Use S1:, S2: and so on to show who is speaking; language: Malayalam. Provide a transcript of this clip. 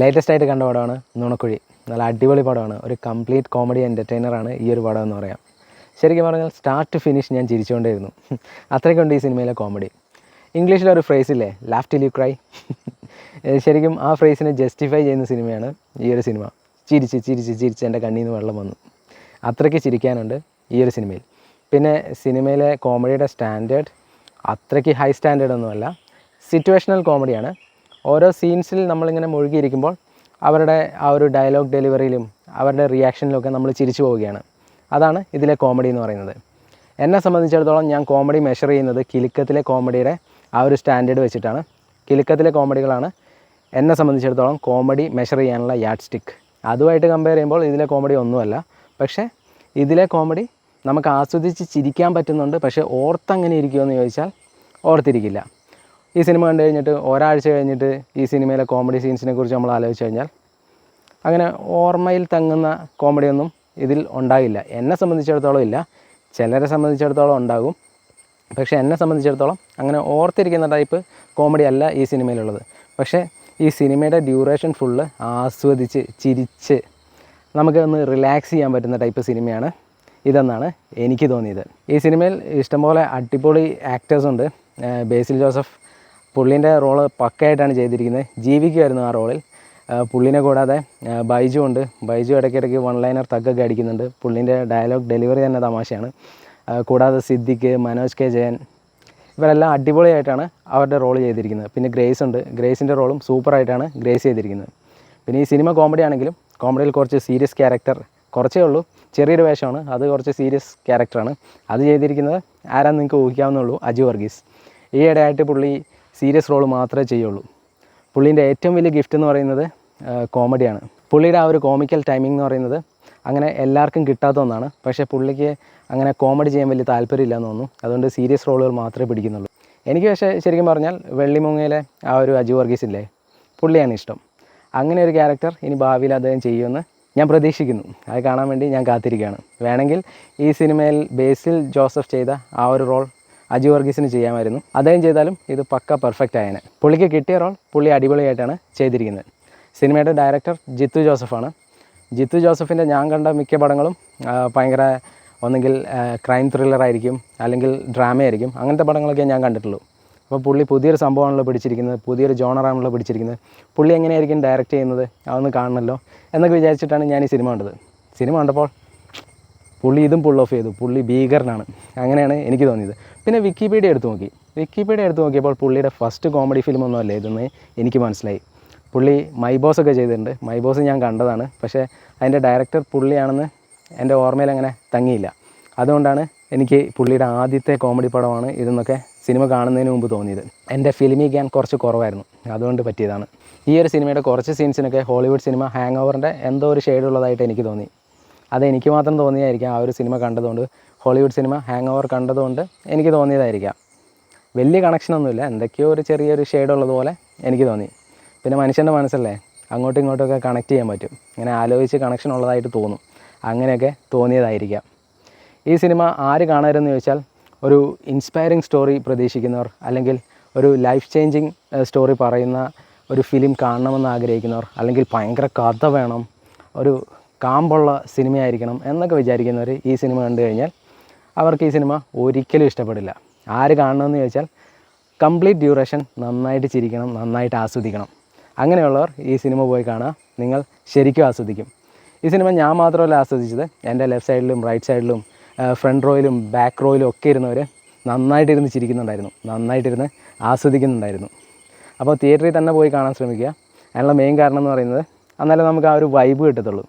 S1: ലേറ്റസ്റ്റ് ആയിട്ട് കണ്ട പടമാണ് നുണക്കുഴി. നല്ല അടിപൊളി പടമാണ്. ഒരു കംപ്ലീറ്റ് കോമഡി എന്റർടൈനറാണ് ഈ ഒരു പടം എന്ന് പറയാം. ശരിക്കും പറഞ്ഞാൽ സ്റ്റാർട്ട് ടു ഫിനിഷ് ഞാൻ ചിരിച്ചുകൊണ്ടേയിരുന്നു. അത്രയ്ക്കുണ്ട് ഈ സിനിമയിലെ കോമഡി ഇംഗ്ലീഷിലൊരു ഫ്രേസ് ഇല്ലേ ലാഫ് ടിൽ യു ക്രൈ ശരിക്കും ആ ഫ്രേസിനെ ജസ്റ്റിഫൈ ചെയ്യുന്ന സിനിമയാണ് ഈ ഒരു സിനിമ ചിരിച്ച് ചിരിച്ച് ചിരിച്ച് എന്റെ കണ്ണിൽ നിന്ന് വെള്ളം വന്നു. അത്രയ്ക്ക് ചിരിക്കാനുണ്ട് ഈ ഒരു സിനിമയിൽ പിന്നെ സിനിമയിലെ കോമഡിയുടെ സ്റ്റാൻഡേർഡ് അത്രയ്ക്ക് ഹൈ സ്റ്റാൻഡേർഡ് ഒന്നുമല്ല. സിറ്റുവേഷണൽ കോമഡിയാണ് ഓരോ സീൻസിൽ നമ്മളിങ്ങനെ മുഴുകിയിരിക്കുമ്പോൾ അവരുടെ ആ ഒരു ഡയലോഗ് ഡെലിവറിയിലും അവരുടെ റിയാക്ഷനിലൊക്കെ നമ്മൾ ചിരിച്ചു പോവുകയാണ്. അതാണ് ഇതിലെ കോമഡി എന്ന് പറയുന്നത്. എന്നെ സംബന്ധിച്ചിടത്തോളം ഞാൻ കോമഡി മെഷർ ചെയ്യുന്നത് കിലുക്കത്തിലെ കോമഡിയുടെ ആ ഒരു സ്റ്റാൻഡേർഡ് വെച്ചിട്ടാണ്. കിലുക്കത്തിലെ കോമഡികളാണ് എന്നെ സംബന്ധിച്ചിടത്തോളം കോമഡി മെഷർ ചെയ്യാനുള്ള യാഡ് സ്റ്റിക്ക് അതുമായിട്ട് കമ്പയർ ചെയ്യുമ്പോൾ ഇതിലെ കോമഡി ഒന്നുമല്ല. പക്ഷേ ഇതിലെ കോമഡി നമുക്ക് ആസ്വദിച്ച് ചിരിക്കാൻ പറ്റുന്നുണ്ട്. പക്ഷേ ഓർത്തങ്ങനെ ഇരിക്കുമെന്ന് ചോദിച്ചാൽ ഓർത്തിരിക്കില്ല. ഈ സിനിമ കണ്ടു കഴിഞ്ഞിട്ട് ഒരാഴ്ച കഴിഞ്ഞിട്ട് ഈ സിനിമയിലെ കോമഡി സീൻസിനെ കുറിച്ച് നമ്മൾ ആലോചിച്ച് കഴിഞ്ഞാൽ അങ്ങനെ ഓർമ്മയിൽ തങ്ങുന്ന കോമഡിയൊന്നും ഇതിൽ ഉണ്ടാകില്ല എന്നെ സംബന്ധിച്ചിടത്തോളം ഇല്ല. ചിലരെ സംബന്ധിച്ചിടത്തോളം ഉണ്ടാകും. പക്ഷേ എന്നെ സംബന്ധിച്ചിടത്തോളം അങ്ങനെ ഓർത്തിരിക്കുന്ന ടൈപ്പ് കോമഡി അല്ല ഈ സിനിമയിലുള്ളത്. പക്ഷേ ഈ സിനിമയുടെ ഡ്യൂറേഷൻ ഫുള്ള് ആസ്വദിച്ച് ചിരിച്ച് നമുക്ക് ഒന്ന് റിലാക്സ് ചെയ്യാൻ പറ്റുന്ന ടൈപ്പ് സിനിമയാണ് ഇതെന്നാണ് എനിക്ക് തോന്നിയത്. ഈ സിനിമയിൽ ഇഷ്ടംപോലെ അടിപൊളി ആക്ടേഴ്സ് ഉണ്ട്. ബേസിൽ ജോസഫ് പുള്ളീന്റെ റോൾ പക്കയായിട്ടാണ് ചെയ്തിരിക്കുന്നത്. ജീവിക്കുമായിരുന്നു ആ റോളിൽ പുള്ളിനെ കൂടാതെ ബൈജു ഉണ്ട്. ബൈജു ഇടയ്ക്കിടയ്ക്ക് വൺ ലൈനർ തഗ്ഗൊക്കെ അടിക്കുന്നുണ്ട്. പുള്ളീന്റെ ഡയലോഗ് ഡെലിവറി തന്നെ തമാശയാണ്. കൂടാതെ സിദ്ദിഖ് മനോജ് കെ ജയൻ ഇവരെല്ലാം അടിപൊളിയായിട്ടാണ് അവരുടെ റോൾ ചെയ്തിരിക്കുന്നത്. പിന്നെ ഗ്രേസ് ഉണ്ട്. ഗ്രേസിന്റെ റോളും സൂപ്പറായിട്ടാണ് ഗ്രേസ് ചെയ്തിരിക്കുന്നത്. പിന്നെ ഈ സിനിമ കോമഡി ആണെങ്കിലും കോമഡിയിൽ കുറച്ച് സീരിയസ് ക്യാരക്ടർ കുറച്ചേ ഉള്ളൂ. ചെറിയൊരു വേഷമാണ്. അത് കുറച്ച് സീരിയസ് ക്യാരക്ടറാണ് അത് ചെയ്തിരിക്കുന്നത് ആരാന്ന് നിങ്ങൾക്ക് ഊഹിക്കാവുന്നുള്ളൂ അജു വർഗീസ്. ഈ ഇടയായിട്ട് പുള്ളി സീരിയസ് റോൾ മാത്രമേ ചെയ്യുള്ളൂ. പുള്ളീന്റെ ഏറ്റവും വലിയ ഗിഫ്റ്റ് എന്ന് പറയുന്നത് കോമഡിയാണ്. പുള്ളിയുടെ ആ ഒരു കോമിക്കൽ ടൈമിംഗ് എന്ന് പറയുന്നത് അങ്ങനെ എല്ലാവർക്കും കിട്ടാത്ത ഒന്നാണ്. പക്ഷേ പുള്ളിക്ക് അങ്ങനെ കോമഡി ചെയ്യാൻ വലിയ താല്പര്യമില്ല എന്ന് തോന്നുന്നു. അതുകൊണ്ട് സീരിയസ് റോളുകൾ മാത്രമേ പിടിക്കുന്നുള്ളൂ. എനിക്ക് പക്ഷേ ശരിക്കും പറഞ്ഞാൽ വെള്ളിമുങ്ങയിലെ ആ ഒരു അജു വർഗീസ് ഇല്ലേ പുള്ളിയാണ് ഇഷ്ടം. അങ്ങനെ ഒരു ക്യാരക്ടർ ഇനി ഭാവിയിൽ അദ്ദേഹം ചെയ്യുമെന്ന് ഞാൻ പ്രതീക്ഷിക്കുന്നു. അത് കാണാൻ വേണ്ടി ഞാൻ കാത്തിരിക്കുകയാണ്. വേണമെങ്കിൽ ഈ സിനിമയിൽ ബേസിൽ ജോസഫ് ചെയ്ത ആ ഒരു റോൾ അജു വർഗീസിന് ചെയ്യാമായിരുന്നു. അദ്ദേഹം ചെയ്താലും ഇത് പക്ക പെർഫെക്റ്റ് ആയനെ. പുള്ളിക്ക് കിട്ടിയ റോൾ പുള്ളി അടിപൊളിയായിട്ടാണ് ചെയ്തിരിക്കുന്നത്. സിനിമയുടെ ഡയറക്ടർ ജിത്തു ജോസഫാണ്. ജിത്തു ജോസഫിന്റെ ഞാൻ കണ്ട മിക്ക പടങ്ങളും ഭയങ്കര ഒന്നെങ്കിൽ ക്രൈം ത്രില്ലർ ആയിരിക്കും അല്ലെങ്കിൽ ഡ്രാമ ആയിരിക്കും അങ്ങനത്തെ പടങ്ങളൊക്കെ ഞാൻ കണ്ടിട്ടുള്ളൂ. അപ്പോൾ പുള്ളി പുതിയൊരു സംഭവമാണല്ലോ പിടിച്ചിരിക്കുന്നത് പുതിയൊരു ജോണറാണല്ലോ പിടിച്ചിരിക്കുന്നത്. പുള്ളി എങ്ങനെയായിരിക്കും ഡയറക്റ്റ് ചെയ്യുന്നത് അതൊന്ന് കാണണമല്ലോ എന്നൊക്കെ വിചാരിച്ചിട്ടാണ് ഞാൻ ഈ സിനിമ കണ്ടത്. സിനിമ കണ്ടപ്പോൾ പുള്ളി ഇതും പുൾ ഓഫ് ചെയ്തു. പുള്ളി ഭീകരനാണ്. അങ്ങനെയാണ് എനിക്ക് തോന്നിയത്. പിന്നെ വിക്കിപീഡിയ എടുത്തു നോക്കി. വിക്കിപീഡിയ എടുത്തു നോക്കിയപ്പോൾ പുള്ളിയുടെ ഫസ്റ്റ് കോമഡി ഫിലിം ഒന്നും അല്ല ഇതെന്ന് എനിക്ക് മനസ്സിലായി. പുള്ളി മൈ ബോസ് ഒക്കെ ചെയ്തിട്ടുണ്ട്. മൈ ബോസ് ഞാൻ കണ്ടതാണ്. പക്ഷേ അതിന്റെ ഡയറക്ടർ പുള്ളിയാണെന്ന് എന്റെ ഓർമ്മയിൽ അങ്ങനെ തങ്ങിയില്ല. അതുകൊണ്ടാണ് എനിക്ക് പുള്ളിയുടെ ആദ്യത്തെ കോമഡി പടമാണ് ഇതെന്നൊക്കെ സിനിമ കാണുന്നതിന് മുമ്പ് തോന്നിയത്. എന്റെ ഫിലിമി ഗ്യാൻ കുറച്ച് കുറവായിരുന്നു. അതുകൊണ്ട് പറ്റിയതാണ്. ഈ ഒരു സിനിമയുടെ കുറച്ച് സീൻസിനൊക്കെ ഹോളിവുഡ് സിനിമ ഹാങ് ഓവറിന്റെ എന്തോ ഒരു ഷെയ്ഡുള്ളതായിട്ട് എനിക്ക് തോന്നി. അത് എനിക്ക് മാത്രം തോന്നിയതായിരിക്കാം ആ ഒരു സിനിമ കണ്ടതുകൊണ്ട്. ഹോളിവുഡ് സിനിമ ഹാങ് ഓവർ കണ്ടതുകൊണ്ട് എനിക്ക് തോന്നിയതായിരിക്കാം. വലിയ കണക്ഷനൊന്നുമില്ല. എന്തൊക്കെയോ ഒരു ചെറിയൊരു ഷെയ്ഡ് ഉള്ളതുപോലെ എനിക്ക് തോന്നി. പിന്നെ മനുഷ്യന്റെ മനസ്സല്ലേ? അങ്ങോട്ടും ഇങ്ങോട്ടുമൊക്കെ കണക്ട് ചെയ്യാൻ പറ്റും. ഇങ്ങനെ ആലോചിച്ച് കണക്ഷൻ ഉള്ളതായിട്ട് തോന്നും. അങ്ങനെയൊക്കെ തോന്നിയതായിരിക്കാം. ഈ സിനിമ ആര് കാണരുതെന്ന് ചോദിച്ചാൽ ഒരു ഇൻസ്പയറിംഗ് സ്റ്റോറി പ്രതീക്ഷിക്കുന്നവർ അല്ലെങ്കിൽ ഒരു ലൈഫ് ചേഞ്ചിങ് സ്റ്റോറി പറയുന്ന ഒരു ഫിലിം കാണണമെന്ന് ആഗ്രഹിക്കുന്നവർ അല്ലെങ്കിൽ ഭയങ്കര കഥ വേണം ഒരു കാമ്പുള്ള സിനിമയായിരിക്കണം എന്നൊക്കെ വിചാരിക്കുന്നവർ ഈ സിനിമ കണ്ടു കഴിഞ്ഞാൽ അവർക്ക് ഈ സിനിമ ഒരിക്കലും ഇഷ്ടപ്പെടില്ല. ആര് കാണണമെന്ന് ചോദിച്ചാൽ കംപ്ലീറ്റ് ഡ്യൂറേഷൻ നന്നായിട്ട് ചിരിക്കണം നന്നായിട്ട് ആസ്വദിക്കണം. അങ്ങനെയുള്ളവർ ഈ സിനിമ പോയി കാണുക. നിങ്ങൾ ശരിക്കും ആസ്വദിക്കും. ഈ സിനിമ ഞാൻ മാത്രമല്ല ആസ്വദിച്ചത്. എന്റെ ലെഫ്റ്റ് സൈഡിലും റൈറ്റ് സൈഡിലും ഫ്രണ്ട് റോയിലും ബാക്ക് റോയിലും ഒക്കെ ഇരുന്നവർ നന്നായിട്ടിരുന്ന് ചിരിക്കുന്നുണ്ടായിരുന്നു. നന്നായിട്ടിരുന്ന് ആസ്വദിക്കുന്നുണ്ടായിരുന്നു. അപ്പോൾ തിയേറ്ററിൽ തന്നെ പോയി കാണാൻ ശ്രമിക്കുക. അതിനുള്ള മെയിൻ കാരണം എന്ന് പറയുന്നത് എന്നാലേ നമുക്ക് ആ ഒരു വൈബ് കിട്ടത്തുള്ളൂ.